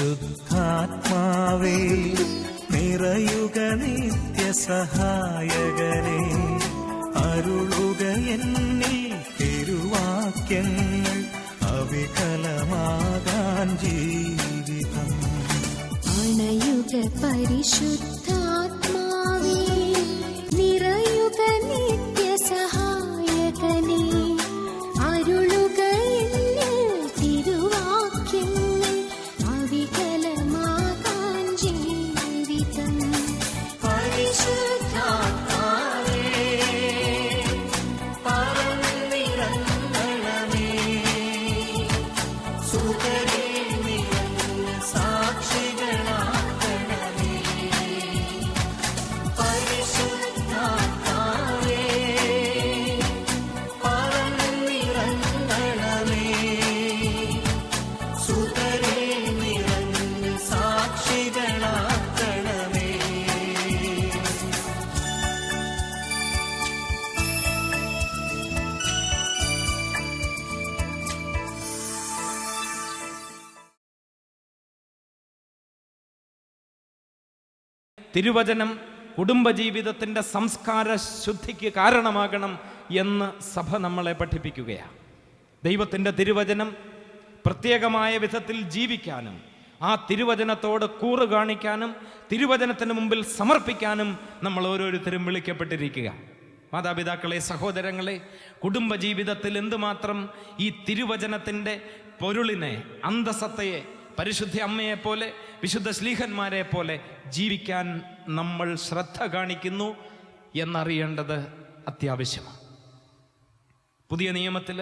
പരിശുദ്ധാത്മാവേ നിറയുക നിത്യസഹായകനെ അരുളുക എന്നിൽ തിരുവാക്യങ്ങൾ അവികലമാകാൻ ജീവിതം. അണയുക പരിശുദ്ധാത്മാവേ തിരുവചനം കുടുംബജീവിതത്തിന്റെ സംസ്കാര ശുദ്ധിക്ക് കാരണമാകണം എന്ന് സഭ നമ്മളെ പഠിപ്പിക്കുകയാണ്. ദൈവത്തിന്റെ തിരുവചനം പ്രത്യേകമായ വിധത്തിൽ ജീവിക്കാനും ആ തിരുവചനത്തോട് കൂറ് കാണിക്കാനും തിരുവചനത്തിന് മുമ്പിൽ സമർപ്പിക്കാനും നമ്മൾ ഓരോരുത്തരും വിളിക്കപ്പെട്ടിരിക്കുക. മാതാപിതാക്കളെ സഹോദരങ്ങളെ കുടുംബജീവിതത്തിൽ എന്തുമാത്രം ഈ തിരുവചനത്തിന്റെ പൊരുളിനെ അന്തസത്തയെ പരിശുദ്ധ അമ്മയെ പോലെ വിശുദ്ധ ശ്ലീഹന്മാരെ പോലെ ജീവിക്കാൻ നമ്മൾ ശ്രദ്ധ കാണിക്കുന്നു എന്നറിയേണ്ടത് അത്യാവശ്യമാണ്. പുതിയ നിയമത്തിൽ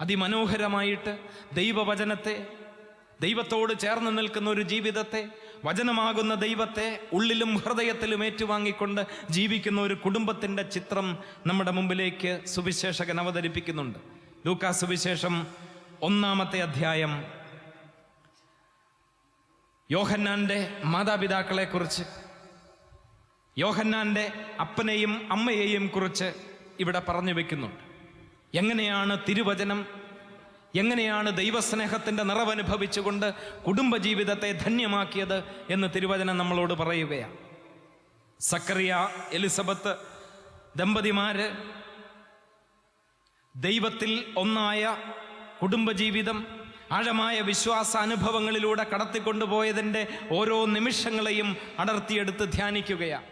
അതിമനോഹരമായിട്ട് ദൈവവചനത്തെ ദൈവത്തോട് ചേർന്ന് നിൽക്കുന്ന ഒരു ജീവിതത്തെ വചനമാകുന്ന ദൈവത്തെ ഉള്ളിലും ഹൃദയത്തിലും ഏറ്റുവാങ്ങിക്കൊണ്ട് ജീവിക്കുന്ന ഒരു കുടുംബത്തിന്റെ ചിത്രം നമ്മുടെ മുമ്പിലേക്ക് സുവിശേഷകൻ അവതരിപ്പിക്കുന്നുണ്ട്. ലൂക്കാ സുവിശേഷം ഒന്നാമത്തെ അധ്യായം. യോഹന്നാന്റെ മാതാപിതാക്കളെക്കുറിച്ച് യോഹന്നാന്റെ അപ്പനെയും അമ്മയെയും കുറിച്ച് ഇവിടെ പറഞ്ഞു വെക്കുന്നുണ്ട്. എങ്ങനെയാണ് തിരുവചനം എങ്ങനെയാണ് ദൈവസ്നേഹത്തിന്റെ നിറവനുഭവിച്ചുകൊണ്ട് കുടുംബജീവിതത്തെ ധന്യമാക്കിയത് എന്ന് തിരുവചനം നമ്മളോട് പറയുകയാണ്. സക്കറിയ എലിസബത്ത് ദമ്പതിമാര് ദൈവത്തിൽ ഒന്നായ കുടുംബജീവിതം ആഴമായ വിശ്വാസ അനുഭവങ്ങളിലൂടെ കടത്തിക്കൊണ്ടുപോയതിന്റെ ഓരോ നിമിഷങ്ങളെയും അടർത്തിയെടുത്ത് ധ്യാനിക്കുകയാണ്.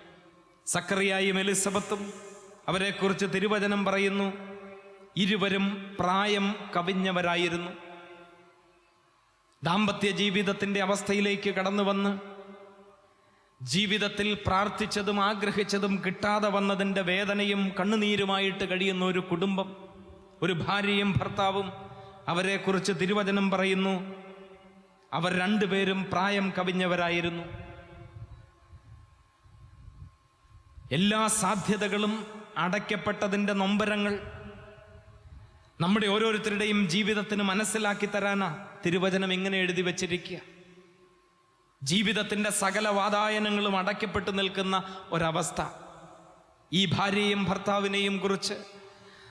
സക്കറിയായും എലിസബത്തും അവരെക്കുറിച്ച് തിരുവചനം പറയുന്നു. ഇരുവരും പ്രായം കവിഞ്ഞവരായിരുന്നു. ദാമ്പത്യ ജീവിതത്തിന്റെ അവസ്ഥയിലേക്ക് കടന്നു വന്ന് ജീവിതത്തിൽ പ്രാർത്ഥിച്ചതും ആഗ്രഹിച്ചതും കിട്ടാതെ വന്നതിന്റെ വേദനയും കണ്ണുനീരുമായിട്ട് കഴിയുന്ന ഒരു കുടുംബം ഒരു ഭാര്യയും ഭർത്താവും അവരെക്കുറിച്ച് തിരുവചനം പറയുന്നു. അവർ രണ്ടുപേരും പ്രായം കവിഞ്ഞവരായിരുന്നു. എല്ലാ സാധ്യതകളും അടയ്ക്കപ്പെട്ടതിന്റെ നൊമ്പരങ്ങൾ നമ്മുടെ ഓരോരുത്തരുടെയും ജീവിതത്തിന് മനസ്സിലാക്കി തരാനാ തിരുവചനം ഇങ്ങനെ എഴുതി വച്ചിരിക്കുക. ജീവിതത്തിന്റെ സകല വാതായനങ്ങളും അടയ്ക്കപ്പെട്ടു നിൽക്കുന്ന ഒരവസ്ഥ. ഈ ഭാര്യയും ഭർത്താവിനെയും കുറിച്ച്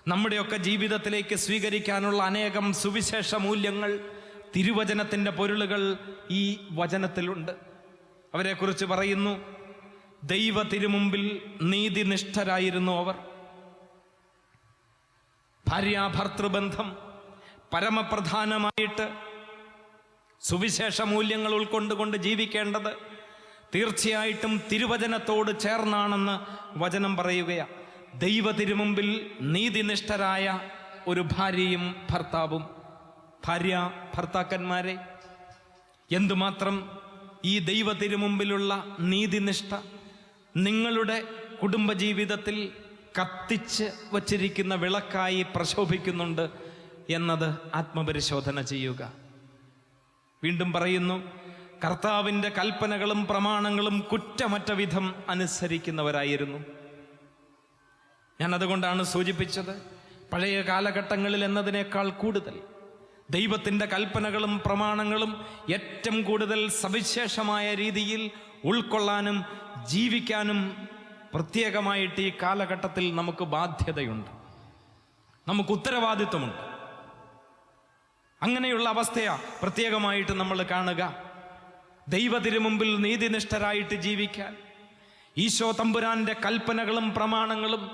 നമ്മുടെയൊക്കെ ജീവിതത്തിലേക്ക് സ്വീകരിക്കാനുള്ള അനേകം സുവിശേഷ മൂല്യങ്ങൾ തിരുവചനത്തിന്റെ പൊരുളുകൾ ഈ വചനത്തിലുണ്ട്. അവരെക്കുറിച്ച് പറയുന്നു ദൈവ തിരുമുമ്പിൽ നീതിനിഷ്ഠരായിരുന്നു അവർ. ഭാര്യാഭർത്തൃബന്ധം പരമപ്രധാനമായിട്ട് സുവിശേഷ മൂല്യങ്ങൾ ഉൾക്കൊണ്ടുകൊണ്ട് ജീവിക്കേണ്ടത് തീർച്ചയായിട്ടും തിരുവചനത്തോട് ചേർന്നാണെന്ന് വചനം പറയുകയാണ് ദൈവ തിരുമുമ്പിൽ നീതിനിഷ്ഠരായ ഒരു ഭാര്യയും ഭർത്താവും. ഭാര്യ ഭർത്താക്കന്മാരെ എന്തുമാത്രം ഈ ദൈവ തിരുമുമ്പിലുള്ള നീതിനിഷ്ഠ നിങ്ങളുടെ കുടുംബജീവിതത്തിൽ കത്തിച്ച് വച്ചിരിക്കുന്ന വിളക്കായി പ്രശോഭിക്കുന്നുണ്ട് എന്നത് ആത്മപരിശോധന ചെയ്യുക. വീണ്ടും പറയുന്നു കർത്താവിന്റെ കൽപ്പനകളും പ്രമാണങ്ങളും കുറ്റമറ്റ വിധം അനുസരിക്കുന്നവരായിരുന്നു. ഞാൻ അതുകൊണ്ടാണ് സൂചിപ്പിച്ചത് പഴയ കാലഘട്ടങ്ങളിൽ എന്നതിനേക്കാൾ കൂടുതൽ ദൈവത്തിന്റെ കൽപ്പനകളും പ്രമാണങ്ങളും ഏറ്റവും കൂടുതൽ സവിശേഷമായ രീതിയിൽ ഉൾക്കൊള്ളാനും ജീവിക്കാനും പ്രത്യേകമായിട്ട് ഈ കാലഘട്ടത്തിൽ നമുക്ക് ബാധ്യതയുണ്ട്. നമുക്ക് ഉത്തരവാദിത്വമുണ്ട്. അങ്ങനെയുള്ള അവസ്ഥയാ പ്രത്യേകമായിട്ട് നമ്മൾ കാണുക. ദൈവത്തിനു നീതിനിഷ്ഠരായിട്ട് ജീവിക്കാൻ ഈശോ തമ്പുരാന്റെ കൽപ്പനകളും പ്രമാണങ്ങളും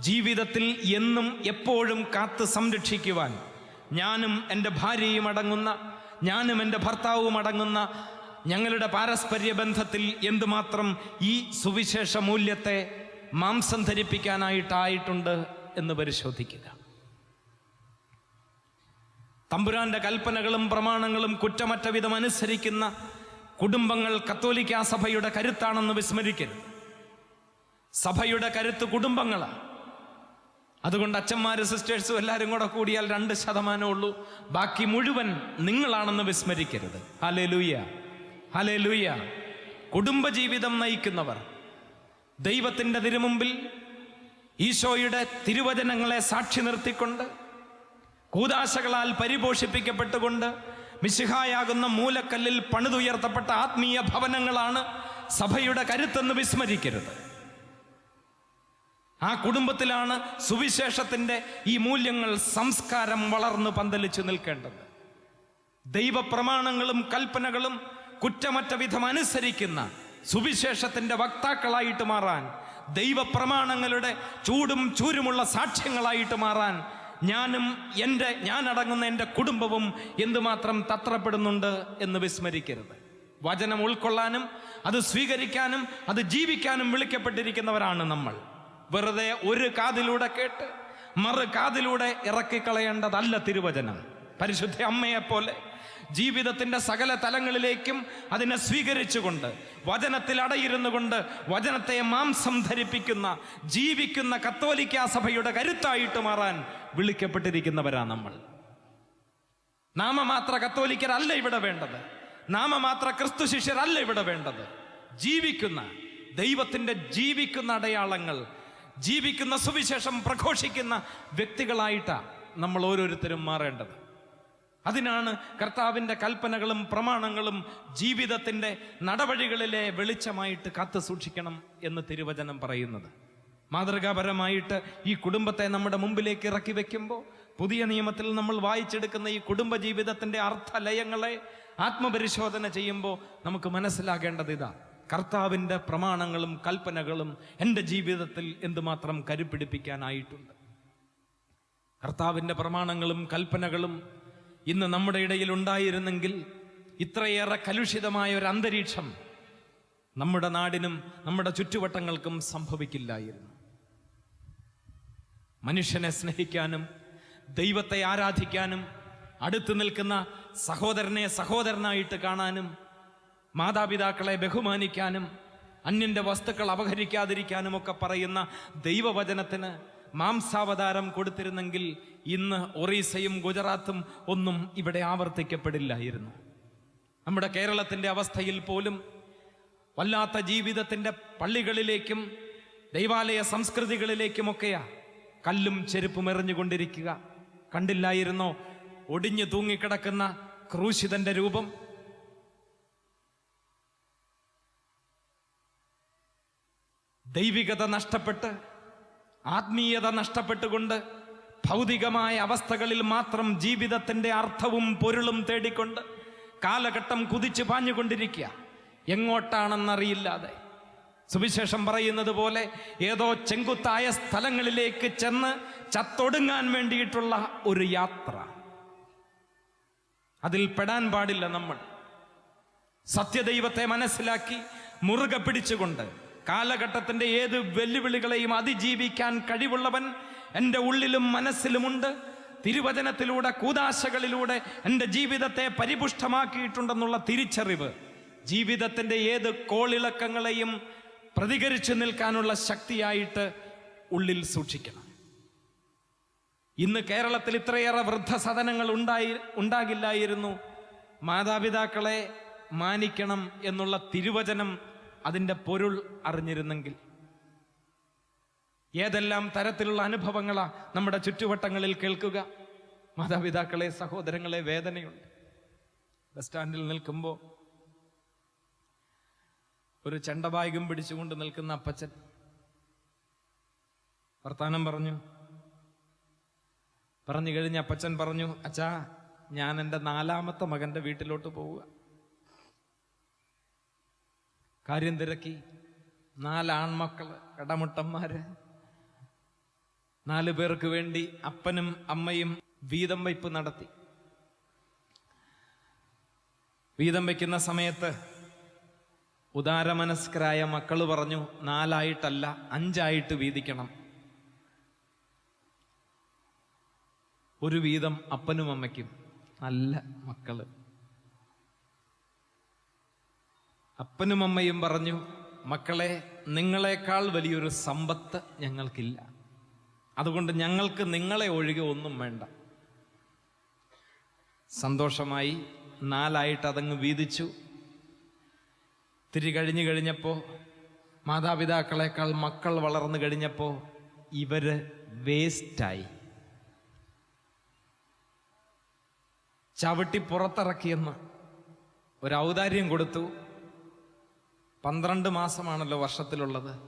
ജീവിതത്തിൽ എന്നും എപ്പോഴും കാത്ത് സംരക്ഷിക്കുവാൻ ഞാനും എന്റെ ഭാര്യയും അടങ്ങുന്ന ഞാനും എന്റെ ഭർത്താവും അടങ്ങുന്ന ഞങ്ങളുടെ പാരസ്പര്യ ബന്ധത്തിൽ എന്തുമാത്രം ഈ സുവിശേഷ മൂല്യത്തെ മാംസം ധരിപ്പിക്കാനായിട്ടായിട്ടുണ്ട് എന്ന് പരിശോധിക്കുക. തമ്പുരാന്റെ കൽപ്പനകളും പ്രമാണങ്ങളും കുറ്റമറ്റ വിധം അനുസരിക്കുന്ന കുടുംബങ്ങൾ കത്തോലിക്കാ സഭയുടെ കരുത്താണെന്ന് വിസ്മരിക്കരുത്. സഭയുടെ കരുത്ത് കുടുംബങ്ങളാണ് അതുകൊണ്ട് അച്ഛന്മാരും സിസ്റ്റേഴ്സും എല്ലാവരും കൂടെ കൂടിയാൽ രണ്ട് ശതമാനമേ ഉള്ളൂ. ബാക്കി മുഴുവൻ നിങ്ങളാണെന്ന് വിസ്മരിക്കരുത്. ഹലേ ലൂയ ഹലേ ലൂയ കുടുംബജീവിതം നയിക്കുന്നവർ ദൈവത്തിന്റെ തിരുമുമ്പിൽ ഈശോയുടെ തിരുവചനങ്ങളെ സാക്ഷി നിർത്തിക്കൊണ്ട് കൂതാശകളാൽ പരിപോഷിപ്പിക്കപ്പെട്ടുകൊണ്ട് മിശിഹായാകുന്ന മൂലക്കല്ലിൽ പണിതുയർത്തപ്പെട്ട ആത്മീയ ഭവനങ്ങളാണ് സഭയുടെ കരുത്തെന്ന് വിസ്മരിക്കരുത്. ആ കുടുംബത്തിലാണ് സുവിശേഷത്തിന്റെ ഈ മൂല്യങ്ങൾ സംസ്കാരം വളർന്ന് പന്തലിച്ചു നിൽക്കേണ്ടത്. ദൈവപ്രമാണങ്ങളും കൽപ്പനകളും കുറ്റമറ്റ വിധം അനുസരിക്കുന്ന സുവിശേഷത്തിന്റെ വക്താക്കളായിട്ട് മാറാൻ ദൈവപ്രമാണങ്ങളുടെ ചൂടും ചൂരുമുള്ള സാക്ഷ്യങ്ങളായിട്ട് മാറാൻ ഞാനും എന്റെ ഞാനടങ്ങുന്ന എന്റെ കുടുംബവും എന്തുമാത്രം തത്രപ്പെടുന്നുണ്ട് എന്ന് വിസ്മരിക്കരുത്. വചനം ഉൾക്കൊള്ളാനും അത് സ്വീകരിക്കാനും അത് ജീവിക്കാനും വിളിക്കപ്പെട്ടിരിക്കുന്നവരാണ് നമ്മൾ. വെറുതെ ഒരു കാതിലൂടെ കേട്ട് മറു കാതിലൂടെ ഇറക്കിക്കളയേണ്ടതല്ല തിരുവചനം. പരിശുദ്ധ അമ്മയെപ്പോലെ ജീവിതത്തിന്റെ സകല തലങ്ങളിലേക്കും അതിനെ സ്വീകരിച്ചുകൊണ്ട് വചനത്തിൽ അടയിരുന്നു കൊണ്ട് വചനത്തെ മാംസം ധരിപ്പിക്കുന്ന ജീവിക്കുന്ന കത്തോലിക്ക സഭയുടെ കരുത്തായിട്ട് മാറാൻ വിളിക്കപ്പെട്ടിരിക്കുന്നവരാ നമ്മൾ. നാമമാത്ര കത്തോലിക്കരല്ല ഇവിടെ വേണ്ടത്. നാമമാത്ര ക്രിസ്തു ശിഷ്യരല്ല ഇവിടെ വേണ്ടത്. ജീവിക്കുന്ന ദൈവത്തിന്റെ ജീവിക്കുന്ന അടയാളങ്ങൾ ജീവിക്കുന്ന സുവിശേഷം പ്രഘോഷിക്കുന്ന വ്യക്തികളായിട്ടാണ് നമ്മൾ ഓരോരുത്തരും മാറേണ്ടത്. അതിനാണ് കർത്താവിന്റെ കൽപ്പനകളും പ്രമാണങ്ങളും ജീവിതത്തിന്റെ നടപടികളിലെ വെളിച്ചമായിട്ട് കാത്തു സൂക്ഷിക്കണം എന്ന് തിരുവചനം പറയുന്നത്. മാതൃകാപരമായിട്ട് ഈ കുടുംബത്തെ നമ്മുടെ മുമ്പിലേക്ക് ഇറക്കി വെക്കുമ്പോൾ പുതിയ നിയമത്തിൽ നമ്മൾ വായിച്ചെടുക്കുന്ന ഈ കുടുംബ ജീവിതത്തിന്റെ അർത്ഥലയങ്ങളെ ആത്മപരിശോധന ചെയ്യുമ്പോൾ നമുക്ക് മനസ്സിലാകേണ്ടത് ഇതാ. കർത്താവിന്റെ പ്രമാണങ്ങളും കൽപ്പനകളും എന്റെ ജീവിതത്തിൽ എന്തുമാത്രം കരുപിടിപ്പിക്കാനായിട്ടുണ്ട് കർത്താവിന്റെ പ്രമാണങ്ങളും കൽപ്പനകളും ഇന്ന് നമ്മുടെ ഇടയിൽ ഉണ്ടായിരുന്നെങ്കിൽ ഇത്രയേറെ കലുഷിതമായ ഒരു അന്തരീക്ഷം നമ്മുടെ നാടിനും നമ്മുടെ ചുറ്റുവട്ടങ്ങൾക്കും സംഭവിക്കില്ലായിരുന്നു. മനുഷ്യനെ സ്നേഹിക്കാനും ദൈവത്തെ ആരാധിക്കാനും അടുത്തു നിൽക്കുന്ന സഹോദരനെ സഹോദരനായിട്ട് കാണാനും മാതാപിതാക്കളെ ബഹുമാനിക്കാനും അന്യന്റെ വസ്തുക്കൾ അപഹരിക്കാതിരിക്കാനും ഒക്കെ പറയുന്ന ദൈവവചനത്തിന് മാംസാവതാരം കൊടുത്തിരുന്നെങ്കിൽ ഇന്ന് ഒറീസയും ഗുജറാത്തും ഒന്നും ഇവിടെ ആവർത്തിക്കപ്പെടില്ലായിരുന്നു. നമ്മുടെ കേരളത്തിന്റെ അവസ്ഥയിൽ പോലും വല്ലാത്ത ജീവിതത്തിന്റെ പള്ളികളിലേക്കും ദൈവാലയ സംസ്കൃതികളിലേക്കുമൊക്കെയാ കല്ലും ചെരുപ്പും എറിഞ്ഞുകൊണ്ടിരിക്കുക. കണ്ടില്ലായിരുന്നോ ഒടിഞ്ഞു തൂങ്ങിക്കിടക്കുന്ന ക്രൂശിതന്റെ രൂപം? ദൈവികത നഷ്ടപ്പെട്ട് ആത്മീയത നഷ്ടപ്പെട്ടുകൊണ്ട് ഭൗതികമായ അവസ്ഥകളിൽ മാത്രം ജീവിതത്തിന്റെ അർത്ഥവും പൊരുളും തേടിക്കൊണ്ട് കാലഘട്ടം കുതിച്ചു പാഞ്ഞുകൊണ്ടിരിക്കുക. എങ്ങോട്ടാണെന്നറിയില്ലാതെ. സുവിശേഷം പറയുന്നത് പോലെ ഏതോ ചെങ്കുത്തായ സ്ഥലങ്ങളിലേക്ക് ചെന്ന് ചത്തൊടുങ്ങാൻ വേണ്ടിയിട്ടുള്ള ഒരു യാത്ര. അതിൽ പെടാൻ പാടില്ല നമ്മൾ. സത്യദൈവത്തെ മനസ്സിലാക്കി മുറുകെ പിടിച്ചുകൊണ്ട് കാലഘട്ടത്തിന്റെ ഏത് വെല്ലുവിളികളെയും അതിജീവിക്കാൻ കഴിവുള്ളവൻ എന്റെ ഉള്ളിലും മനസ്സിലുമുണ്ട്. തിരുവചനത്തിലൂടെ കൂതാശകളിലൂടെ എന്റെ ജീവിതത്തെ പരിപുഷ്ടമാക്കിയിട്ടുണ്ടെന്നുള്ള തിരിച്ചറിവ് ജീവിതത്തിന്റെ ഏത് കോളിളക്കങ്ങളെയും പ്രതികരിച്ചു നിൽക്കാനുള്ള ശക്തിയായിട്ട് ഉള്ളിൽ സൂക്ഷിക്കണം. ഇന്ന് കേരളത്തിൽ ഇത്രയേറെ വൃദ്ധസദനങ്ങൾ ഉണ്ടായി ഉണ്ടാകില്ലായിരുന്നു. മാതാപിതാക്കളെ മാനിക്കണം എന്നുള്ള തിരുവചനം അതിന്റെ പൊരുൾ അറിഞ്ഞിരുന്നെങ്കിൽ. ഏതെല്ലാം തരത്തിലുള്ള അനുഭവങ്ങളാ നമ്മുടെ ചുറ്റുവട്ടങ്ങളിൽ കേൾക്കുക. മാതാപിതാക്കളെ സഹോദരങ്ങളെ വേദനയുണ്ട്. ബസ് സ്റ്റാൻഡിൽ നിൽക്കുമ്പോൾ ഒരു ചെണ്ടബാഗും പിടിച്ചുകൊണ്ട് നിൽക്കുന്ന അപ്പച്ചൻ വർത്താനം പറഞ്ഞു. പറഞ്ഞു കഴിഞ്ഞ് അപ്പച്ചൻ പറഞ്ഞു അച്ഛാ ഞാൻ എന്റെ നാലാമത്തെ മകന്റെ വീട്ടിലോട്ട് പോവുക. കാര്യം തിരക്കി. നാലാൺമക്കൾ കടമുട്ടന്മാർ നാല് പേർക്ക് വേണ്ടി അപ്പനും അമ്മയും വീതം വയ്പ് നടത്തി. വീതം വയ്ക്കുന്ന സമയത്ത് ഉദാരമനസ്കരായ മക്കൾ പറഞ്ഞു നാലായിട്ടല്ല അഞ്ചായിട്ട് വീതിക്കണം. ഒരു വീതം അപ്പനും അമ്മയ്ക്കും. നല്ല മക്കൾ. അപ്പനും അമ്മയും പറഞ്ഞു മക്കളെ നിങ്ങളെക്കാൾ വലിയൊരു സമ്പത്ത് ഞങ്ങൾക്കില്ല. അതുകൊണ്ട് ഞങ്ങൾക്ക് നിങ്ങളെ ഒഴികെ ഒന്നും വേണ്ട. സന്തോഷമായി നാലായിട്ട് അതങ്ങ് വീതിച്ചു. തിരി കഴിഞ്ഞു കഴിഞ്ഞപ്പോൾ മാതാപിതാക്കളെക്കാൾ മക്കൾ വളർന്നു കഴിഞ്ഞപ്പോൾ ഇവർ വേസ്റ്റായി. ചവിട്ടി പുറത്തിറക്കിയെന്ന് ഒരു ഔദാര്യം കൊടുത്തു. പന്ത്രണ്ട് മാസമാണല്ലോ വർഷത്തിലുള്ളത്.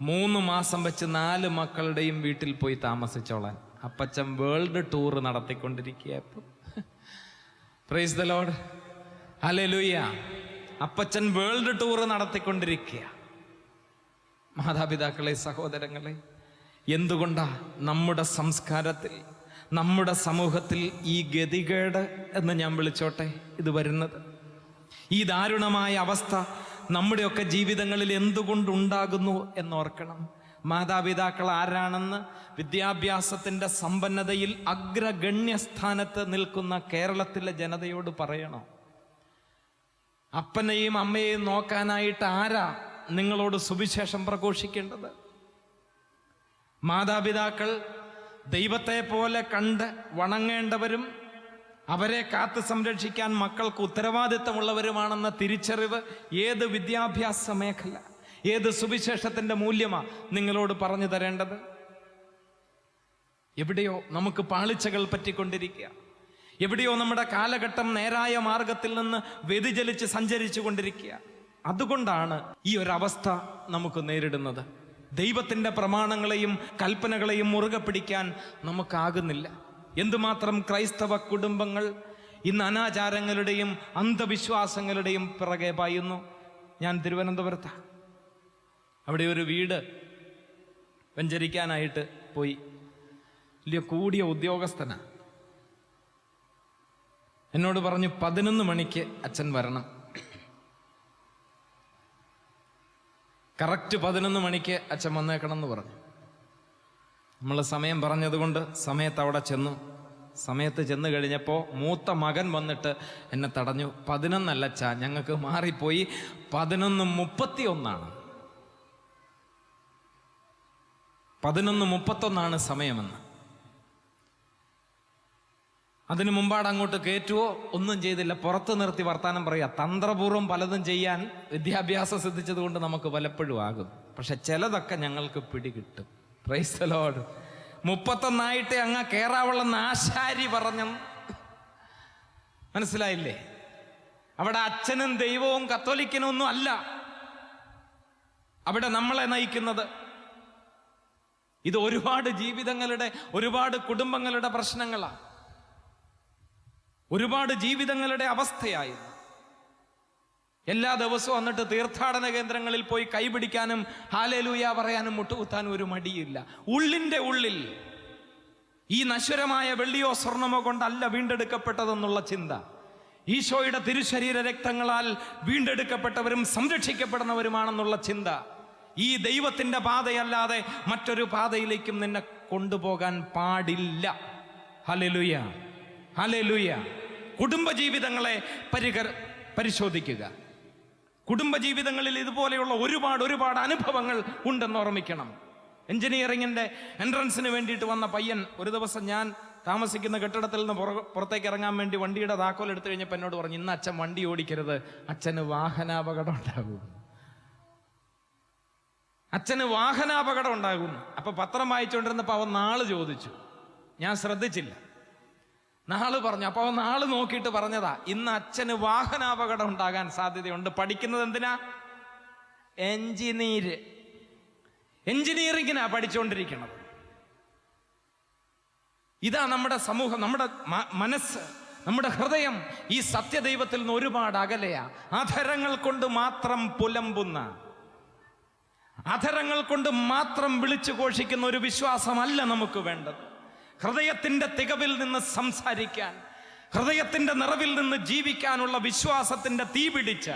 മൂന്ന് മാസം വെച്ച് നാല് മക്കളുടെയും വീട്ടിൽ പോയി താമസിച്ചോളാൻ. അപ്പച്ചൻ വേൾഡ് ടൂർ നടത്തിക്കൊണ്ടിരിക്കുക ഇപ്പം. പ്രൈസ് ദ ലോഡ് ഹല്ലേലൂയ അപ്പച്ചൻ വേൾഡ് ടൂർ നടത്തിക്കൊണ്ടിരിക്കുക മാതാപിതാക്കളെ സഹോദരങ്ങളെ എന്തുകൊണ്ടാ നമ്മുടെ സംസ്കാരത്തിൽ നമ്മുടെ സമൂഹത്തിൽ ഈ ഗതികേട് എന്ന് ഞാൻ വിളിച്ചോട്ടെ ഇത് വരുന്നത്? ഈ ദാരുണമായ അവസ്ഥ നമ്മുടെയൊക്കെ ജീവിതങ്ങളിൽ എന്തുകൊണ്ടുണ്ടാകുന്നു എന്നോർക്കണം. മാതാപിതാക്കൾ ആരാണെന്ന് വിദ്യാഭ്യാസത്തിന്റെ സമ്പന്നതയിൽ അഗ്രഗണ്യ സ്ഥാനത്ത് നിൽക്കുന്ന കേരളത്തിലെ ജനതയോട് പറയണോ? അപ്പനെയും അമ്മയെയും നോക്കാനായിട്ട് ആരാ നിങ്ങളോട് സുവിശേഷം പ്രഘോഷിക്കേണ്ടത്? മാതാപിതാക്കൾ ദൈവത്തെ പോലെ കണ്ട് വണങ്ങേണ്ടവരും അവരെ കാത്തു സംരക്ഷിക്കാൻ മക്കൾക്ക് ഉത്തരവാദിത്തമുള്ളവരുമാണെന്ന തിരിച്ചറിവ് ഏത് വിദ്യാഭ്യാസ മേഖല ഏത് സുവിശേഷത്തിന്റെ മൂല്യമാ നിങ്ങളോട് പറഞ്ഞു തരേണ്ടത്? എവിടെയോ നമുക്ക് പാളിച്ചകൾ പറ്റിക്കൊണ്ടിരിക്കുക. എവിടെയോ നമ്മുടെ കാലഘട്ടം നേരായ മാർഗത്തിൽ നിന്ന് വ്യതിചലിച്ച് സഞ്ചരിച്ചു കൊണ്ടിരിക്കുക. അതുകൊണ്ടാണ് ഈ ഒരവസ്ഥ നമുക്ക് നേരിടുന്നത്. ദൈവത്തിന്റെ പ്രമാണങ്ങളെയും കൽപ്പനകളെയും മുറുകെ പിടിക്കാൻ നമുക്കാകുന്നില്ല. എന്തുമാത്രം ക്രൈസ്തവ കുടുംബങ്ങൾ ഇന്ന് അനാചാരങ്ങളുടെയും അന്ധവിശ്വാസങ്ങളുടെയും പിറകെ പായുന്നു? ഞാൻ തിരുവനന്തപുരത്താ. അവിടെ ഒരു വീട് വെഞ്ചരിക്കാനായിട്ട് പോയി. വലിയ കൂടിയ ഉദ്യോഗസ്ഥനാ. എന്നോട് പറഞ്ഞു പതിനൊന്ന് മണിക്ക് അച്ഛൻ വരണം. കറക്റ്റ് പതിനൊന്ന് മണിക്ക് അച്ഛൻ വന്നേക്കണം എന്ന് പറഞ്ഞു. നമ്മൾ സമയം പറഞ്ഞതുകൊണ്ട് സമയത്ത് അവിടെ ചെന്നു. സമയത്ത് ചെന്ന് കഴിഞ്ഞപ്പോൾ മൂത്ത മകൻ വന്നിട്ട് എന്നെ തടഞ്ഞു. പതിനൊന്നല്ല ച ഞങ്ങൾക്ക് മാറിപ്പോയി. പതിനൊന്ന് മുപ്പത്തി ഒന്നാണ് പതിനൊന്ന് മുപ്പത്തൊന്നാണ് സമയമെന്ന്. അതിനു മുമ്പാട് അങ്ങോട്ട് കയറ്റുവോ ഒന്നും ചെയ്തില്ല. പുറത്ത് നിർത്തി വർത്താനം പറയുക തന്ത്രപൂർവം പലതും ചെയ്യാൻ വിദ്യാഭ്യാസം സിദ്ധിച്ചത് കൊണ്ട് നമുക്ക് പലപ്പോഴും ആകും പക്ഷെ ചിലതൊക്കെ ഞങ്ങൾക്ക് പിടികിട്ടും. പ്രൈസ് ലോഡ് മുപ്പത്തൊന്നായിട്ട് അങ്ങ് കയറാവുള്ളെന്ന് ആശാരി പറഞ്ഞു. മനസ്സിലായില്ലേ? അവിടെ അച്ഛനും ദൈവവും കത്തോലിക്കനും ഒന്നും അല്ല. അവിടെ നമ്മളെ നയിക്കുന്നത്. ഇത് ഒരുപാട് ജീവിതങ്ങളുടെ ഒരുപാട് കുടുംബങ്ങളുടെ പ്രശ്നങ്ങളാണ് ഒരുപാട് ജീവിതങ്ങളുടെ അവസ്ഥയായിരുന്നു. എല്ലാ ദിവസവും വന്നിട്ട് തീർത്ഥാടന കേന്ദ്രങ്ങളിൽ പോയി കൈപിടിക്കാനും ഹാലേലൂയ പറയാനും മുട്ടുകുത്താനും ഒരു മടിയില്ല. ഉള്ളിന്റെ ഉള്ളിൽ ഈ നശ്വരമായ വെള്ളിയോ സ്വർണമോ കൊണ്ടല്ല വീണ്ടെടുക്കപ്പെട്ടതെന്നുള്ള ചിന്ത. ഈശോയുടെ തിരുശരീര രക്തങ്ങളാൽ വീണ്ടെടുക്കപ്പെട്ടവരും സംരക്ഷിക്കപ്പെടുന്നവരുമാണെന്നുള്ള ചിന്ത. ഈ ദൈവത്തിന്റെ പാതയല്ലാതെ മറ്റൊരു പാതയിലേക്കും നിന്നെ കൊണ്ടുപോകാൻ പാടില്ല. ഹലലുയ. ഹലലുയ. കുടുംബജീവിതങ്ങളെ പരികർ പരിശോധിക്കുക. കുടുംബജീവിതങ്ങളിൽ ഇതുപോലെയുള്ള ഒരുപാട് ഒരുപാട് അനുഭവങ്ങൾ ഉണ്ടെന്ന് ഓർമ്മിക്കണം. എഞ്ചിനീയറിംഗിന്റെ എൻട്രൻസിന് വേണ്ടിയിട്ട് വന്ന പയ്യൻ ഒരു ദിവസം ഞാൻ താമസിക്കുന്ന കെട്ടിടത്തിൽ നിന്ന് പുറത്തേക്ക് ഇറങ്ങാൻ വേണ്ടി വണ്ടിയുടെ താക്കോൽ എടുത്തു കഴിഞ്ഞപ്പോൾ എന്നോട് പറഞ്ഞു ഇന്ന് അച്ഛൻ വണ്ടി ഓടിക്കരുത്. അച്ഛന് വാഹനാപകടം ഉണ്ടാകും. അച്ഛന് വാഹനാപകടം ഉണ്ടാകും. അപ്പൊ പത്രം വായിച്ചുകൊണ്ടിരുന്നപ്പോൾ അവൻ നാൾ ചോദിച്ചു. ഞാൻ ശ്രദ്ധിച്ചില്ല. നാൾ പറഞ്ഞു. അപ്പൊ അവൻ നാൾ നോക്കിയിട്ട് പറഞ്ഞതാ ഇന്ന് അച്ഛന് വാഹനാപകടം ഉണ്ടാകാൻ സാധ്യതയുണ്ട്. പഠിക്കുന്നത് എന്തിനാ? എഞ്ചിനീയർ എഞ്ചിനീയറിങ്ങിനാ പഠിച്ചുകൊണ്ടിരിക്കുന്നത് ഇതാ നമ്മുടെ സമൂഹം നമ്മുടെ മനസ്സ് നമ്മുടെ ഹൃദയം ഈ സത്യദൈവത്തിൽ നിന്ന് ഒരുപാട് അകലെയാ. അധരങ്ങൾ കൊണ്ട് മാത്രം പുലമ്പുന്ന അധരങ്ങൾ കൊണ്ട് മാത്രം വിളിച്ചു ഘോഷിക്കുന്ന ഒരു വിശ്വാസമല്ല നമുക്ക് വേണ്ടത്. ഹൃദയത്തിന്റെ തികവിൽ നിന്ന് സംസാരിക്കാൻ ഹൃദയത്തിന്റെ നിറവിൽ നിന്ന് ജീവിക്കാനുള്ള വിശ്വാസത്തിന്റെ തീ പിടിച്ച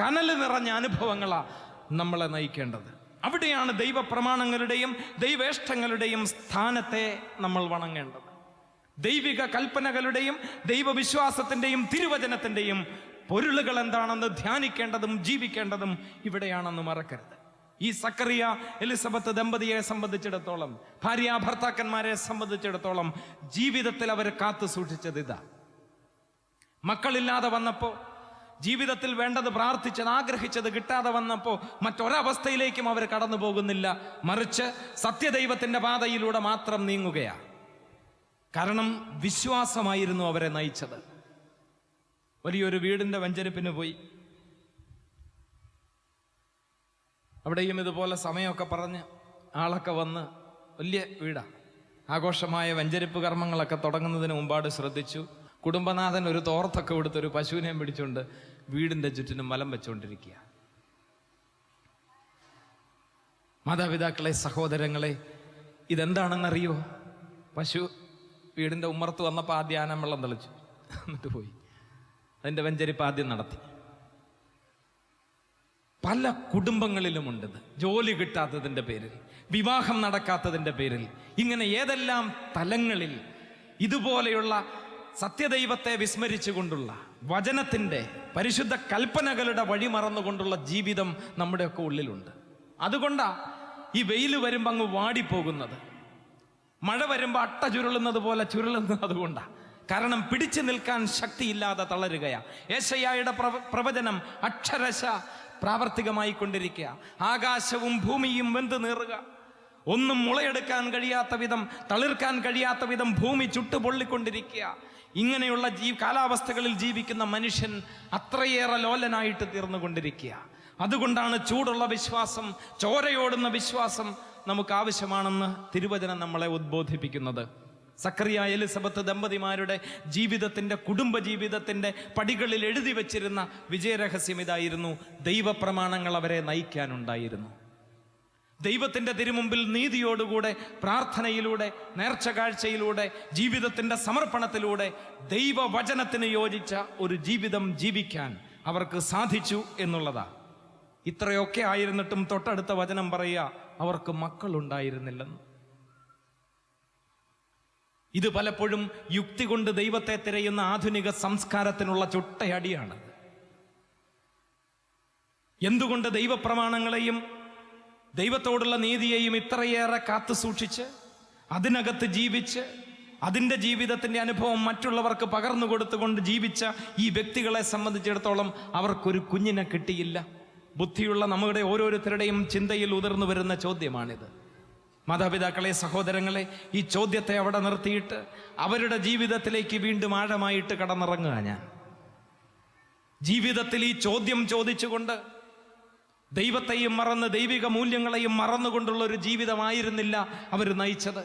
കനൽ നിറഞ്ഞ അനുഭവങ്ങളാണ് നമ്മളെ നയിക്കേണ്ടത്. അവിടെയാണ് ദൈവപ്രമാണങ്ങളുടെയും ദൈവേഷ്ടങ്ങളുടെയും സ്ഥാനത്തെ നമ്മൾ വണങ്ങേണ്ടത്. ദൈവിക കൽപ്പനകളുടെയും ദൈവവിശ്വാസത്തിന്റെയും തിരുവചനത്തിന്റെയും പൊരുളുകൾ എന്താണെന്ന് ധ്യാനിക്കേണ്ടതും ജീവിക്കേണ്ടതും ഇവിടെയാണെന്ന് മറക്കരുത്. ഈ സക്കറിയ എലിസബത്ത് ദമ്പതിയെ സംബന്ധിച്ചിടത്തോളം ഭാര്യ ഭർത്താക്കന്മാരെ സംബന്ധിച്ചിടത്തോളം ജീവിതത്തിൽ അവർ കാത്തു സൂക്ഷിച്ചത് ഇതാ. മക്കളില്ലാതെ വന്നപ്പോൾ ജീവിതത്തിൽ വേണ്ടത് പ്രാർത്ഥിച്ചത് ആഗ്രഹിച്ചത് കിട്ടാതെ വന്നപ്പോ മറ്റൊരവസ്ഥയിലേക്കും അവർ കടന്നു പോകുന്നില്ല. മറിച്ച് സത്യദൈവത്തിന്റെ പാതയിലൂടെ മാത്രം നീങ്ങുകയാണ് കാരണം വിശ്വാസമായിരുന്നു അവരെ നയിച്ചത്. വലിയൊരു വീടിന്റെ വഞ്ചരിപ്പിന് പോയി. അവിടെയും ഇതുപോലെ സമയമൊക്കെ പറഞ്ഞ് ആളൊക്കെ വന്ന് വലിയ വീടാ. ആഘോഷമായ വഞ്ചരിപ്പ് കർമ്മങ്ങളൊക്കെ തുടങ്ങുന്നതിന് മുമ്പാട് ശ്രദ്ധിച്ചു. കുടുംബനാഥൻ ഒരു തോർത്തൊക്കെ കൊടുത്ത് ഒരു പശുവിനെയും പിടിച്ചുകൊണ്ട് വീടിന്റെ ചുറ്റിനും മലം വെച്ചുകൊണ്ടിരിക്കുക മാതാപിതാക്കളെ സഹോദരങ്ങളെ ഇതെന്താണെന്നറിയോ? പശു വീടിന്റെ ഉമ്മർത്ത് വന്നപ്പോൾ ആദ്യം ആനം വെള്ളം തെളിച്ചു. എന്നിട്ട് പോയി. അതിന്റെ വെഞ്ചരിപ്പ് ആദ്യം നടത്തി. പല കുടുംബങ്ങളിലുമുണ്ടത് ജോലി കിട്ടാത്തതിന്റെ പേരിൽ വിവാഹം നടക്കാത്തതിന്റെ പേരിൽ ഇങ്ങനെ ഏതെല്ലാം തലങ്ങളിൽ ഇതുപോലെയുള്ള സത്യദൈവത്തെ വിസ്മരിച്ചുകൊണ്ടുള്ള വചനത്തിന്റെ പരിശുദ്ധ കൽപ്പനകളുടെ വഴി മറന്നുകൊണ്ടുള്ള ജീവിതം നമ്മുടെയൊക്കെ ഉള്ളിലുണ്ട്. അതുകൊണ്ടാണ് ഈ വെയിൽ വരുമ്പോൾ അങ്ങ് വാടിപ്പോകുന്നത്. മഴ വരുമ്പോൾ അട്ട ചുരുളുന്നത് പോലെ ചുരുളുന്നത് അതുകൊണ്ടാ. കാരണം പിടിച്ചു നിൽക്കാൻ ശക്തിയില്ലാതെ തളരുകയാണ് ഏശയ്യായുടെ പ്രവ- പ്രവചനം അക്ഷരശ പ്രാവർത്തികമായി കൊണ്ടിരിക്കുക ആകാശവും ഭൂമിയും വെന്ത് നീറുക. ഒന്നും മുളയെടുക്കാൻ കഴിയാത്ത വിധം തളിർക്കാൻ കഴിയാത്ത വിധം ഭൂമി ചുട്ടുപൊള്ളിക്കൊണ്ടിരിക്കുക. ഇങ്ങനെയുള്ള ജീ കാലാവസ്ഥകളിൽ ജീവിക്കുന്ന മനുഷ്യൻ അത്രയേറെ ലോലനായിട്ട് തീർന്നുകൊണ്ടിരിക്കുക. അതുകൊണ്ടാണ് ചൂടുള്ള വിശ്വാസം ചോരയോടുന്ന വിശ്വാസം നമുക്ക് ആവശ്യമാണെന്ന് തിരുവചനം നമ്മളെ ഉദ്ബോധിപ്പിക്കുന്നത്. സക്രിയ എലിസബത്ത് ദമ്പതിമാരുടെ ജീവിതത്തിന്റെ കുടുംബ ജീവിതത്തിന്റെ പടികളിൽ എഴുതി വച്ചിരുന്ന വിജയരഹസ്യം ഇതായിരുന്നു. ദൈവപ്രമാണങ്ങൾ അവരെ നയിക്കാനുണ്ടായിരുന്നു. ദൈവത്തിന്റെ തിരുമുമ്പിൽ നീതിയോടുകൂടെ പ്രാർത്ഥനയിലൂടെ നേർച്ച കാഴ്ചയിലൂടെ ജീവിതത്തിന്റെ സമർപ്പണത്തിലൂടെ ദൈവവചനത്തിന് യോജിച്ച ഒരു ജീവിതം ജീവിക്കാൻ അവർക്ക് സാധിച്ചു എന്നുള്ളതാ. ഇത്രയൊക്കെ ആയിരുന്നിട്ടും തൊട്ടടുത്ത വചനം പറയുക അവർക്ക് മക്കളുണ്ടായിരുന്നില്ലെന്ന്. ഇത് പലപ്പോഴും യുക്തി കൊണ്ട് ദൈവത്തെ തിരയുന്ന ആധുനിക സംസ്കാരത്തിനുള്ള ചുട്ടയടിയാണ്. എന്തുകൊണ്ട് ദൈവപ്രമാണങ്ങളെയും ദൈവത്തോടുള്ള നീതിയെയും ഇത്രയേറെ കാത്തു സൂക്ഷിച്ച് അതിനകത്ത് ജീവിച്ച് അതിന്റെ ജീവിതത്തിന്റെ അനുഭവം മറ്റുള്ളവർക്ക് പകർന്നു കൊടുത്തുകൊണ്ട് ജീവിച്ച ഈ വ്യക്തികളെ സംബന്ധിച്ചിടത്തോളം അവർക്കൊരു കുഞ്ഞിനെ കിട്ടിയില്ല. ബുദ്ധിയുള്ള നമ്മുടെ ഓരോരുത്തരുടെയും ചിന്തയിൽ ഉതിർന്നു വരുന്ന ചോദ്യമാണിത്. മാതാപിതാക്കളെ സഹോദരങ്ങളെ ഈ ചോദ്യത്തെ അവിടെ നിർത്തിയിട്ട് അവരുടെ ജീവിതത്തിലേക്ക് വീണ്ടും ആഴമായിട്ട് കടന്നിറങ്ങുക ഞാൻ. ജീവിതത്തിൽ ഈ ചോദ്യം ചോദിച്ചുകൊണ്ട് ദൈവത്തെയും മറന്ന് ദൈവിക മൂല്യങ്ങളെയും മറന്നുകൊണ്ടുള്ള ഒരു ജീവിതമായിരുന്നില്ല അവർ നയിച്ചത്.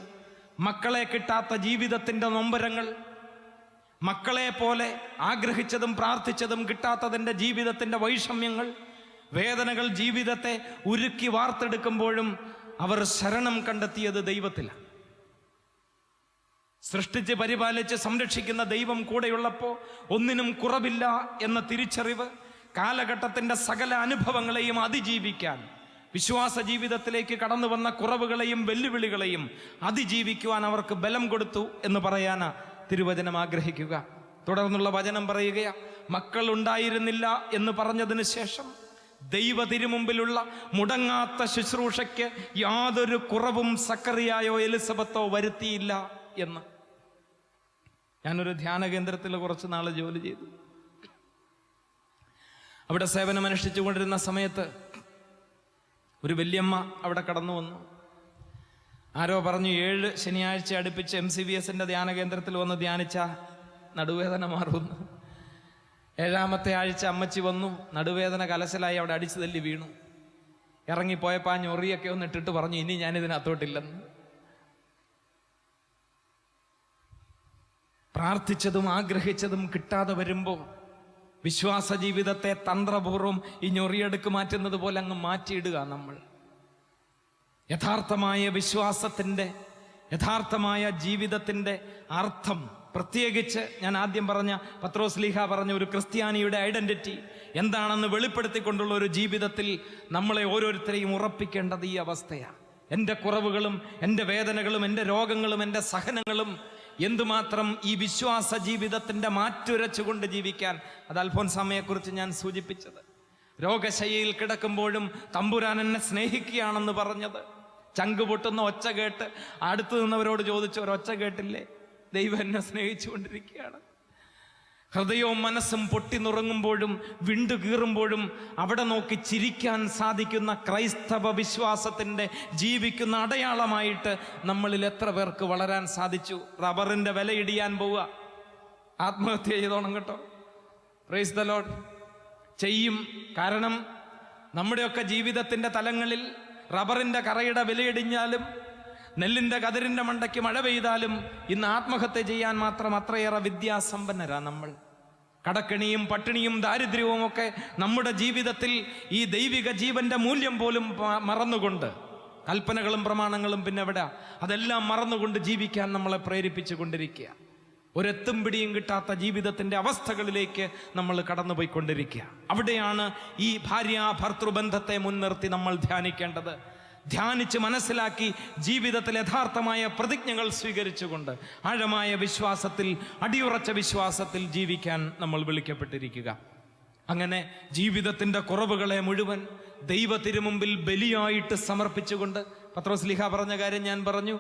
മക്കളെ കിട്ടാത്ത ജീവിതത്തിന്റെ നൊമ്പരങ്ങൾ മക്കളെ പോലെ ആഗ്രഹിച്ചതും പ്രാർത്ഥിച്ചതും കിട്ടാത്തതിന്റെ ജീവിതത്തിന്റെ വൈഷമ്യങ്ങൾ വേദനകൾ ജീവിതത്തെ ഉരുക്കി വാർത്തെടുക്കുമ്പോഴും അവർ ശരണം കണ്ടെത്തിയത് ദൈവത്തിലാണ്. സൃഷ്ടിച്ച് പരിപാലിച്ച് സംരക്ഷിക്കുന്ന ദൈവം കൂടെയുള്ളപ്പോൾ ഒന്നിനും കുറവില്ല എന്ന തിരിച്ചറിവ് കാലഘട്ടത്തിന്റെ സകല അനുഭവങ്ങളെയും അതിജീവിക്കാൻ വിശ്വാസ ജീവിതത്തിലേക്ക് കടന്നു വന്ന കുറവുകളെയും വെല്ലുവിളികളെയും അതിജീവിക്കുവാൻ അവർക്ക് ബലം കൊടുത്തു എന്ന് പറയാനാ തിരുവചനം ആഗ്രഹിക്കുക. തുടർന്നുള്ള വചനം പറയുകയാ മക്കൾ ഉണ്ടായിരുന്നില്ല എന്ന് പറഞ്ഞതിന് ശേഷം ദൈവ തിരുമുമ്പിലുള്ള മുടങ്ങാത്ത ശുശ്രൂഷയ്ക്ക് യാതൊരു കുറവും സക്കറിയായോ എലിസബത്തോ വരുത്തിയില്ല എന്ന്. ഞാനൊരു ധ്യാന കേന്ദ്രത്തിൽ കുറച്ച് നാൾ ജോലി ചെയ്തു. അവിടെ സേവനം അനുഷ്ഠിച്ചുകൊണ്ടിരുന്ന സമയത്ത് ഒരു വല്യമ്മ അവിടെ കടന്നു വന്നു. ആരോ പറഞ്ഞു ഏഴ് ശനിയാഴ്ച അടുപ്പിച്ച് എം സി ബി എസിന്റെ ധ്യാന കേന്ദ്രത്തിൽ വന്ന് ധ്യാനിച്ച നടുവേദന മാറുന്നു ഏഴാമത്തെ ആഴ്ച അമ്മച്ചി വന്നു നടുവേദന കലശലായി അവിടെ അടിച്ചു തല്ലി വീണു. ഇറങ്ങിപ്പോയപ്പോൾ ആ ഞൊറിയൊക്കെ ഒന്ന് ഇട്ടിട്ട് പറഞ്ഞു ഇനി ഞാനിതിനകത്തോട്ടില്ലെന്ന് പ്രാർത്ഥിച്ചതും ആഗ്രഹിച്ചതും കിട്ടാതെ വരുമ്പോൾ വിശ്വാസ ജീവിതത്തെ തന്ത്രപൂർവം ഈ ഞൊറിയെടുക്ക് മാറ്റുന്നത് പോലെ അങ്ങ് മാറ്റിയിടുക നമ്മൾ. യഥാർത്ഥമായ വിശ്വാസത്തിന്റെ യഥാർത്ഥമായ ജീവിതത്തിന്റെ അർത്ഥം പ്രത്യേകിച്ച് ഞാൻ ആദ്യം പറഞ്ഞ പത്രോസ് ലീഹ പറഞ്ഞ ഒരു ക്രിസ്ത്യാനിയുടെ ഐഡന്റിറ്റി എന്താണെന്ന് വെളിപ്പെടുത്തിക്കൊണ്ടുള്ള ഒരു ജീവിതത്തിൽ നമ്മളെ ഓരോരുത്തരെയും ഉറപ്പിക്കേണ്ടത് ഈ അവസ്ഥയാണ്. എന്റെ കുറവുകളും എന്റെ വേദനകളും എന്റെ രോഗങ്ങളും എന്റെ സഹനങ്ങളും എന്തുമാത്രം ഈ വിശ്വാസ ജീവിതത്തിന്റെ മാറ്റുരച്ചുകൊണ്ട് ജീവിക്കാൻ അത് അൽഫോൻസാമയെക്കുറിച്ച് ഞാൻ സൂചിപ്പിച്ചത്. രോഗശയ്യയിൽ കിടക്കുമ്പോഴും തമ്പുരാൻ എന്നെ സ്നേഹിക്കുകയാണെന്ന് പറഞ്ഞത്. ചങ്ക് പൊട്ടുന്ന ഒച്ച കേട്ട് അടുത്തു നിന്നവരോട് ചോദിച്ചു ഒരൊച്ച കേട്ടില്ലേ? ദൈവം എന്നെ സ്നേഹിച്ചുകൊണ്ടിരിക്കുകയാണ്. ഹൃദയവും മനസ്സും പൊട്ടിനുറങ്ങുമ്പോഴും വിണ്ടു കീറുമ്പോഴും അവിടെ നോക്കി ചിരിക്കാൻ സാധിക്കുന്ന ക്രൈസ്തവ വിശ്വാസത്തിന്റെ ജീവിക്കുന്ന അടയാളമായിട്ട് നമ്മളിൽ എത്ര പേർക്ക് വളരാൻ സാധിച്ചു? റബ്ബറിന്റെ വില ഇടിയാൻ പോവുക. ആത്മഹത്യ ചെയ്തോണം കേട്ടോ. പ്രൈസ് ദ ലോഡ് ചെയ്യും. കാരണം നമ്മുടെയൊക്കെ ജീവിതത്തിന്റെ തലങ്ങളിൽ റബ്ബറിന്റെ കറയുടെ വിലയിടിഞ്ഞാലും നെല്ലിന്റെ കതിരിന്റെ മണ്ടയ്ക്ക് മഴ പെയ്താലും ഇന്ന് ആത്മഹത്യ ചെയ്യാൻ മാത്രം അത്രയേറെ വിദ്യാസമ്പന്നരാ നമ്മൾ. കടക്കണിയും പട്ടിണിയും ദാരിദ്ര്യവും ഒക്കെ നമ്മുടെ ജീവിതത്തിൽ ഈ ദൈവിക ജീവന്റെ മൂല്യം പോലും മറന്നുകൊണ്ട് കൽപ്പനകളും പ്രമാണങ്ങളും പിന്നെ എവിടെ? അതെല്ലാം മറന്നുകൊണ്ട് ജീവിക്കാൻ നമ്മളെ പ്രേരിപ്പിച്ചു കൊണ്ടിരിക്കുക. ഒരെത്തും പിടിയും കിട്ടാത്ത ജീവിതത്തിന്റെ അവസ്ഥകളിലേക്ക് നമ്മൾ കടന്നുപോയിക്കൊണ്ടിരിക്കുക. അവിടെയാണ് ഈ ഭാര്യ ഭർത്തൃബന്ധത്തെ മുൻനിർത്തി നമ്മൾ ധ്യാനിക്കേണ്ടത്. ധ്യാനിച്ച് മനസ്സിലാക്കി ജീവിതത്തിൽ യഥാർത്ഥമായ പ്രതിജ്ഞകൾ സ്വീകരിച്ചുകൊണ്ട് ആഴമായ വിശ്വാസത്തിൽ അടിയുറച്ച വിശ്വാസത്തിൽ ജീവിക്കാൻ നമ്മൾ വിളിക്കപ്പെട്ടിരിക്കുക. അങ്ങനെ ജീവിതത്തിന്റെ കുറവുകളെ മുഴുവൻ ദൈവ തിരുമുമ്പിൽ ബലിയായിട്ട് സമർപ്പിച്ചുകൊണ്ട് പത്രോസ്ലിഹ പറഞ്ഞ കാര്യം ഞാൻ പറഞ്ഞു.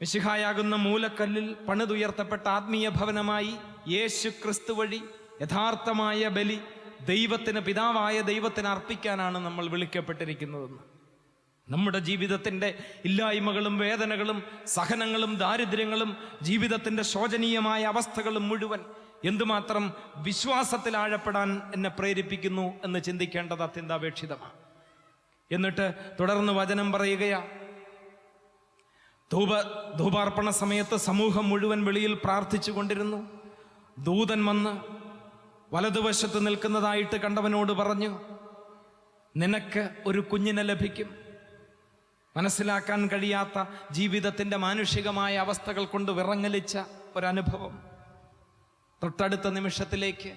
വിശിഹായാകുന്ന മൂലക്കല്ലിൽ പണിതുയർത്തപ്പെട്ട ആത്മീയ ഭവനമായി യേശു ക്രിസ്തു വഴി യഥാർത്ഥമായ ബലി ദൈവത്തിന് പിതാവായ ദൈവത്തിന് അർപ്പിക്കാനാണ് നമ്മൾ വിളിക്കപ്പെട്ടിരിക്കുന്നതെന്ന്. നമ്മുടെ ജീവിതത്തിന്റെ ഇല്ലായ്മകളും വേദനകളും സഹനങ്ങളും ദാരിദ്ര്യങ്ങളും ജീവിതത്തിന്റെ ശോചനീയമായ അവസ്ഥകളും മുഴുവൻ എന്തുമാത്രം വിശ്വാസത്തിൽ ആഴപ്പെടാൻ എന്നെ പ്രേരിപ്പിക്കുന്നു എന്ന് ചിന്തിക്കേണ്ടത് അത്യന്താപേക്ഷിതമാണ്. എന്നിട്ട് തുടർന്ന് വചനം പറയുകയാ ധൂപ ധൂപാർപ്പണ സമയത്ത് സമൂഹം മുഴുവൻ വെളിയിൽ പ്രാർത്ഥിച്ചു കൊണ്ടിരുന്നു. ദൂതൻ വന്ന് വലതുവശത്ത് നിൽക്കുന്നതായിട്ട് കണ്ടവനോട് പറഞ്ഞു നിനക്ക് ഒരു കുഞ്ഞിനെ ലഭിക്കും. മനസ്സിലാക്കാൻ കഴിയാത്ത ജീവിതത്തിന്റെ മാനുഷികമായ അവസ്ഥകൾ കൊണ്ട് വിറങ്ങലിച്ച ഒരനുഭവം. തൊട്ടടുത്ത നിമിഷത്തിലേക്ക്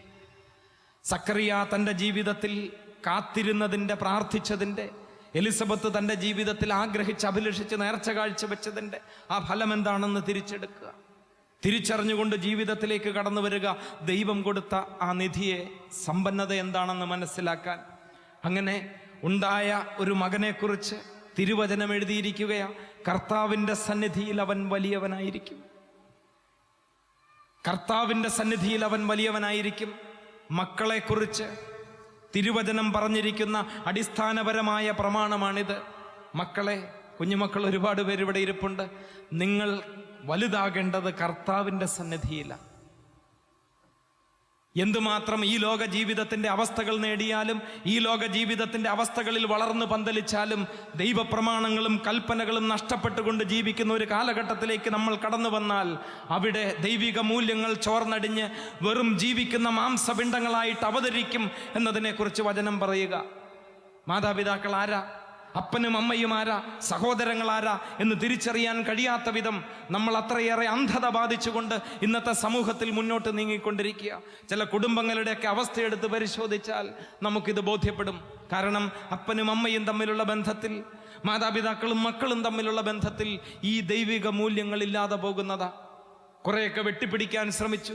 സക്കറിയ തന്റെ ജീവിതത്തിൽ കാത്തിരുന്നതിന്റെ പ്രാർത്ഥിച്ചതിന്റെ എലിസബത്ത് തന്റെ ജീവിതത്തിൽ ആഗ്രഹിച്ച് അഭിലഷിച്ച് നേർച്ച കാഴ്ച വെച്ചതിന്റെ ആ ഫലം എന്താണെന്ന് തിരിച്ചെടുക്കുക. തിരിച്ചറിഞ്ഞുകൊണ്ട് ജീവിതത്തിലേക്ക് കടന്നു വരിക. ദൈവം കൊടുത്ത ആ നിധിയെ സമ്പന്നത എന്താണെന്ന് മനസ്സിലാക്കാൻ. അങ്ങനെ ഉണ്ടായ ഒരു മകനെക്കുറിച്ച് തിരുവചനം എഴുതിയിരിക്കുകയാ. കർത്താവിന്റെ സന്നിധിയിൽ അവൻ വലിയവനായിരിക്കും. കർത്താവിന്റെ സന്നിധിയിൽ അവൻ വലിയവനായിരിക്കും. മക്കളെക്കുറിച്ച് തിരുവചനം പറഞ്ഞിരിക്കുന്ന അടിസ്ഥാനപരമായ പ്രമാണമാണിത്. മക്കളെ കുഞ്ഞുമക്കൾ ഒരുപാട് പേര് ഇവിടെ ഇരിപ്പുണ്ട്. നിങ്ങൾ വലുതാകേണ്ടത് കർത്താവിന്റെ സന്നിധിയിലാണ്. എന്തുമാത്രം ഈ ലോക ജീവിതത്തിന്റെ അവസ്ഥകൾ നേടിയാലും ഈ ലോക ജീവിതത്തിന്റെ അവസ്ഥകളിൽ വളർന്നു പന്തലിച്ചാലും ദൈവപ്രമാണങ്ങളും കൽപ്പനകളും നഷ്ടപ്പെട്ടുകൊണ്ട് ജീവിക്കുന്ന ഒരു കാലഘട്ടത്തിലേക്ക് നമ്മൾ കടന്നു വന്നാൽ അവിടെ ദൈവിക മൂല്യങ്ങൾ ചോർന്നടിഞ്ഞ് വെറും ജീവിക്കുന്ന മാംസപിണ്ഡങ്ങളായിട്ട് അവതരിക്കും എന്നതിനെക്കുറിച്ച് വചനം പറയുക. മാതാപിതാക്കൾ ആരാ? അപ്പനും അമ്മയും ആരാ? സഹോദരങ്ങൾ ആരാ? എന്ന് തിരിച്ചറിയാൻ കഴിയാത്ത വിധം നമ്മൾ അത്രയേറെ അന്ധത ബാധിച്ചുകൊണ്ട് ഇന്നത്തെ സമൂഹത്തിൽ മുന്നോട്ട് നീങ്ങിക്കൊണ്ടിരിക്കുക. ചില കുടുംബങ്ങളുടെയൊക്കെ അവസ്ഥയെടുത്ത് പരിശോധിച്ചാൽ നമുക്കിത് ബോധ്യപ്പെടും. കാരണം അപ്പനും അമ്മയും തമ്മിലുള്ള ബന്ധത്തിൽ മാതാപിതാക്കളും മക്കളും തമ്മിലുള്ള ബന്ധത്തിൽ ഈ ദൈവിക മൂല്യങ്ങൾ ഇല്ലാതെ പോകുന്നതാ. കുറേയൊക്കെ വെട്ടിപ്പിടിക്കാൻ ശ്രമിച്ചു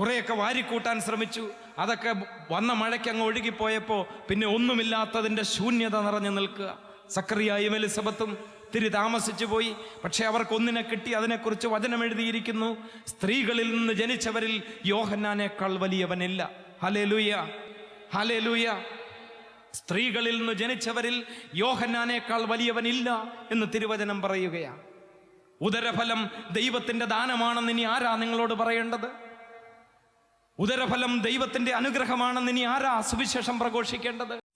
കുറേയൊക്കെ വാരിക്കൂട്ടാൻ ശ്രമിച്ചു. അതൊക്കെ വന്ന മഴയ്ക്ക് അങ്ങ് ഒഴുകിപ്പോയപ്പോൾ പിന്നെ ഒന്നുമില്ലാത്തതിന്റെ ശൂന്യത നിറഞ്ഞു നിൽക്കുക. സക്കറിയായും എലിസബത്തും തിരി താമസിച്ചു പോയി. പക്ഷെ അവർക്കൊന്നിനെ കിട്ടി അതിനെക്കുറിച്ച് വചനം എഴുതിയിരിക്കുന്നു. സ്ത്രീകളിൽ നിന്ന് ജനിച്ചവരിൽ യോഹന്നാനേക്കാൾ വലിയവനില്ല. ഹലേ ലൂയ ഹലേ ലൂയ സ്ത്രീകളിൽ നിന്ന് ജനിച്ചവരിൽ യോഹന്നാനേക്കാൾ വലിയവനില്ല എന്ന് തിരുവചനം പറയുകയാണ് ഉദരഫലം ദൈവത്തിന്റെ ദാനമാണെന്ന് ഇനി ആരാ നിങ്ങളോട് പറയേണ്ടത്? ഉദരഫലം ദൈവത്തിന്റെ അനുഗ്രഹമാണെന്ന് ഇനി ആരാ സുവിശേഷം പ്രഘോഷിക്കേണ്ടത്?